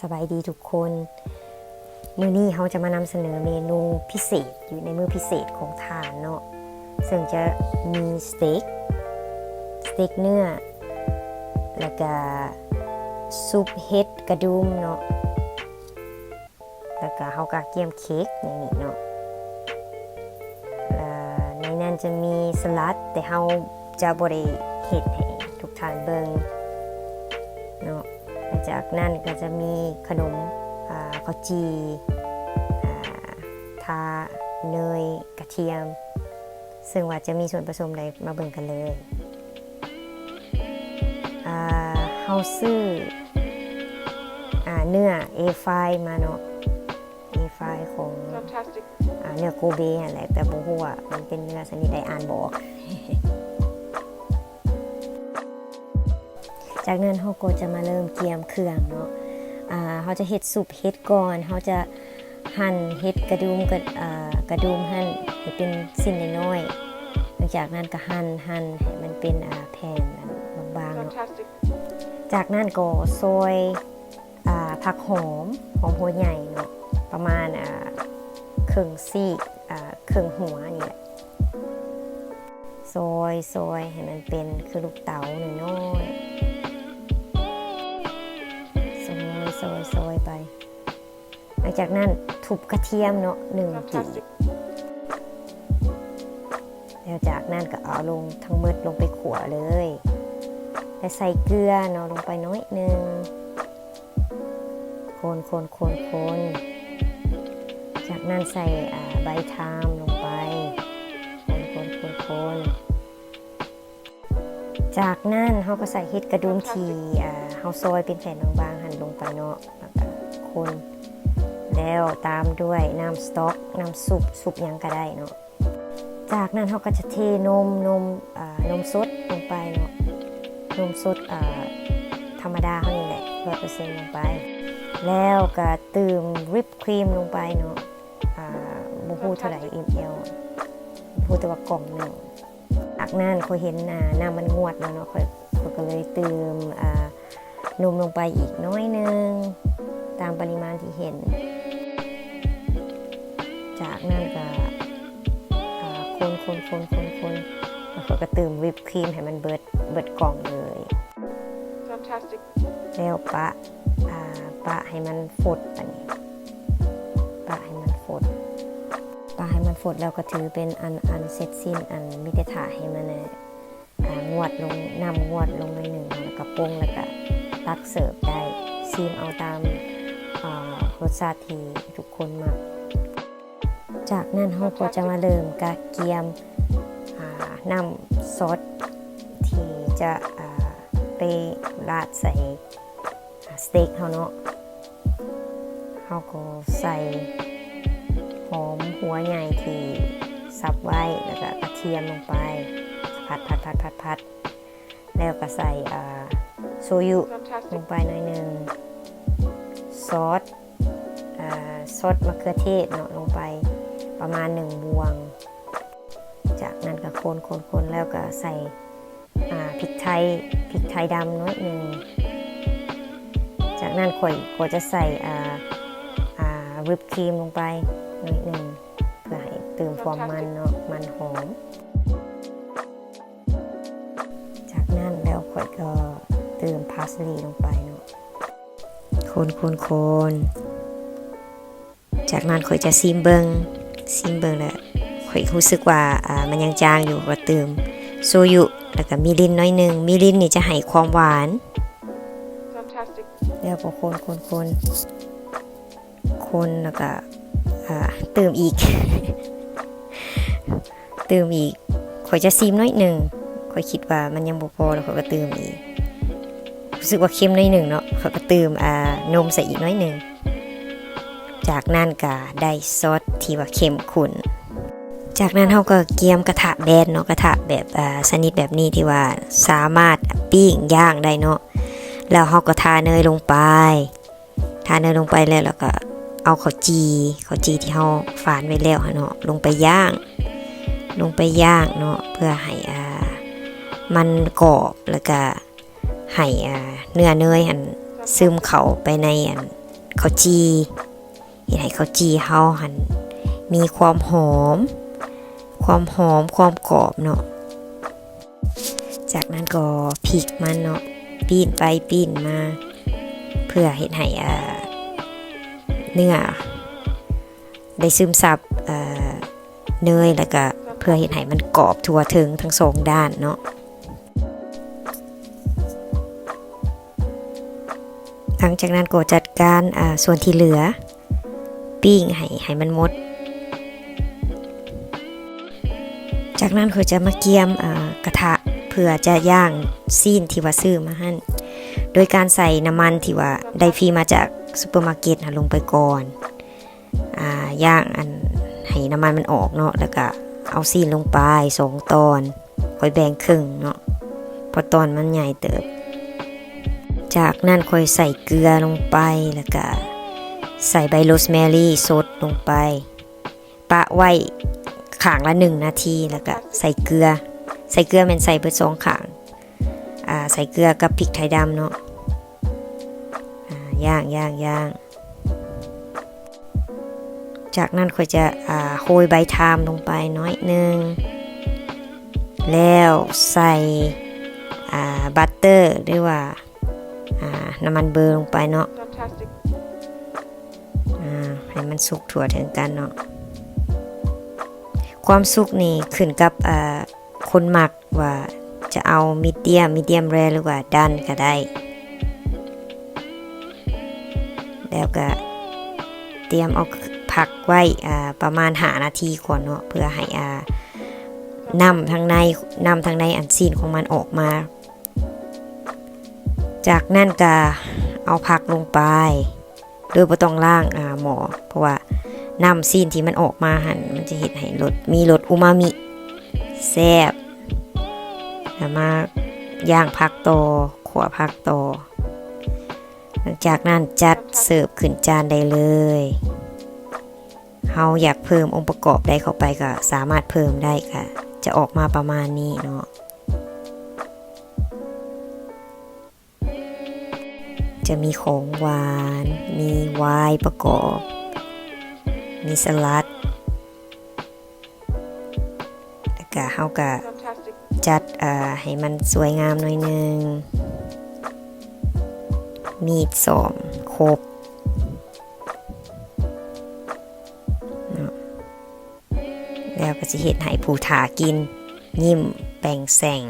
สบายดีทุกคน มื้อนี้เขาจะมานำเสนอเมนูพิเศษอยู่ในมื้อพิเศษของทานเนาะซึ่งจะมีสเต็กสเต็กเนื้อ แล้วก็ซุปเห็ดกระดุมเนาะแล้วก็เขาก็เกียมเค้กอย่างนี้เนาะในนั้นจะมีสลัดแต่เขาจะบริเห็ดให้ทุกท่านเบิงเนาะหลัง จากนั้นก็จะมีขนมอ่าข้าวจีอ่าทาเนยกระเทียม ซึ่งว่าจะมีส่วนผสมใดมาเบิ่งกันเลยอ่าเฮาซื้ออ่าเนื้อ A5 มาเนาะ A5 ของ Fantastic. อ่าเนื้อโกเบนั่นแหละแต่บ่ฮู้ว่ามันเป็นเนื้อชนิดใดอ่านบ่ออก จากนั้นเฮาก็จะมาเริ่มเกียมเครื่องเนาะอ่าเฮาจะเฮ็ดซุปเฮ็ดก่อนเฮาจะหั่นเฮ็ดกระดุมกับอ่ากระดุมหั่นให้เป็นสิ้นน้อยๆหลังจากนั้นก็หั่นหั่นให้มันเป็นอ่าแผ่นอันบางๆเนาะ Fantastic. จากนั้นก็ซอยอ่าผักหอมหอมหัวใหญ่เนาะประมาณอ่าครึ่งซีกอ่าครึ่งหัวนี่แหละซอยซอยให้มันเป็นคือลูกเต๋าน้อยๆ ซอยซอยไปหลังจากนั้นทุบกระเทียมเนาะหนึ่งกิ่ง Fantastic. แล้วจากนั้นก็เอาลงทั้งหมืดลงไปขัวเลยแล้วใส่เกลือเนาะลงไปน้อยหนึงคนคนคนคนจากนั้นใส่อ่าใบทามลงไป คนคนคนคนจากนั้นเขาก็ใส่เห็ดกระดุมทีอ่าเขาซอยเป็นแผ่นบางๆ หั่นลงไปเนาะแล้วก็คนแล้วตามด้วยน้ำสต๊อกน้ำซุปซุปยังก็ได้เนาะจากนั้นเขาก็จะเทนมนมนมสดลงไปเนาะนมสดธรรมดาเขานี่แหละร้อยเปอร์เซ็นต์ลงไป แล้วก็เติมวิปครีมลงไปเนาะบูฮูเท่าไหร่ ml บูฮูแต่ว่ากล่องหนึ่งจากนั้นเขาเห็นอ่าน้ำมันงวดแล้วเนาะเขาเขาก็เลยเติมอ่า นมลงไปอีกน้อยหนึง ตามปริมาณที่เห็น จากนั้นก็อ่าคนคนคนคนคนแล้วเขาก็เติมวิปครีมให้มันเบิดเบิดกล่องเลย Fantastic. แล้วปะอ่าปะให้มันฟดอันนี้ปะให้มันฟดปะให้มันฟดแล้วก็ถือเป็นอันอันเสร็จสิ้นอันมิเตถาให้มันน่ะอ่างวดลงนำงวดลงในหนึ่งแล้วก็ปรุงแล้วก็ ตักเสิร์ฟได้ซีมเอาตามรสชาติที่ทุกคนมาก จากนั้นเราก็จะมาเริ่มกะเกียมนำซอสที่จะไปราดใส่สเต็กเขาเนาะเขาก็ใส่หอมหัวใหญ่ที่สับไว้แล้วก็กระเทียมลงไป ผัดผัดผัดผัดผัดแล้วก็ใส่ โซยุล Fantastic. งไปหน่อยหนึ่งซอสอ่าซอสมะเขือเทศเนาะลงไปประมาณหนึ่งบวง จากนั้นก็คนคนคนแล้วก็ใส่อ่าพริกไทยพริกไทยดำน้อยหนึ่งจากนั้นข่อยก็จะใส่อ่าอ่าวิปครีมลงไปน้อยหนึ่งเพื่อให้เติมความมันเนาะมันหอม จากนั้นแล้วข่อยก็ เติมพาสลีย์ลงไปเนาะคนคนคนจากนั้นข่อยจะซีมเบิงซีมเบิงแล้วข่อยรู้สึกว่าอ่ามันยังจางอยู่ก็เติมโซยุแล้วก็มิรินน้อยหนึ่งมิรินนี่จะให้ความหวาน Fantastic. แล้วก็คนคนคนคนแล้วก็อ่าเติมอีก เติมอีกข่อยจะซีมน้อยหนึ่งข่อยคิดว่ามันยังบ่พอแล้วข่อยก็เติมอีก รู้สึกว่าเค็มน้อยหนึ่งเนาะเข่อยก็เติมอ่านมใส่อีกน้อยหนึ่ง จากนั้นก็ได้ซอสที่ว่าเข้มข้นจากนั้นเราก็เกียมกระทะแบนเนาะกระทะแบบอ่าชนิดแบบนี้ที่ว่าสามารถปิ้งย่างได้เนาะแล้วเราก็ทาเนยลงไป ทาเนยลงไปแล้วแล้วก็เอาข้าวจีข้าวจีที่เราฝานไว้แล้วเนาะลงไปย่าง ลงไปย่างเนาะเพื่อให้อ่ามันกรอบแล้วก็ ให้เนื้อเนยหันซึมเข้าไปในอันข้าวจีเฮ็ดให้ข้าวจีเฮาหันมีความหอม ความหอมความกรอบเนาะจากนั้นก็พริกมันเนาะปีนไปปีนมา เพื่อเฮ็ดให้เนื้อได้ซึมซับเนยแล้วก็เพื่อเฮ็ดให้มันกรอบทั่วถึงทั้งสองด้านเนาะ หลังจากนั้นก็จัดการส่วนที่เหลือ ปิ้งให้ให้มันหมด จากนั้นเขาจะมาเกียมอ่ากระทะเพื่อจะย่างซีนที่ว่าซื้อมาหั่นโดยการใส่น้ำมันที่ว่าได้ฟรีมาจากซูเปอร์มาร์เก็ตลงไปก่อนอย่างอันให้น้ำมันมันออกเนาะแล้วก็เอาซีนลงไปสองตอนค่อยแบ่งครึ่งเนาะพราะตอนมันใหญ่เติบ จากนั้นค่อยใส่เกลือลงไปแล้วก็ใส่ใบโรสแมรี่สดลงไป ปะไว้ขางละหนึ่งนาทีแล้วก็ใส่เกลือ ใส่เกลือเป็นใส่เบอร์สองขางอ่าใส่เกลือกับพริกไทยดำเนาะอ่าย่างย่างย่างจากนั้นค่อยจะอ่าโรยใบทามลงไปน้อยหนึงแล้วใส่บัตเตอร์หรือว่า น้ำมันเบอร์ลงไปเนาะ Fantastic. อ่าให้มันสุกถั่วถึงกันเนาะความสุกนี่ขึ้นกับอ่าคนหมักว่าจะเอามีเดียมมีเดียมแรหรือว่าดันก็ได้ แล้วก็เตรียมเอาผักไว้อ่าประมาณหานาทีก่อนเนาะเพื่อให้อ่านำทางในนำทางในอันซีนของมันออกมา จากนั้นก็เอาผักลงไป โดยบ่ต้องล่างอ่าหมอ เพราะว่าน้ำซีนที่มันออกมาหันมันจะเห็นให้รสมีรสอูมามิแซ่บแล้วมาย่างผักโตขวผักโตหลังจากนั้นจัดเสิร์ฟขึ้นจานได้เลยเฮาอยากเพิ่มองค์ประกอบใดเข้าไปก็สามารถเพิ่มได้ค่ะ จะออกมาประมาณนี้เนาะ จะมีของหวาน มีไวน์ประกอบ มีสลัดแล้วก็เฮาก็จัดให้มันสวยงามหน่อยหนึง มีดสอมครบแล้วก็สิเฮ็ดให้ผู้ถากิน ยิ้มแปลงแสง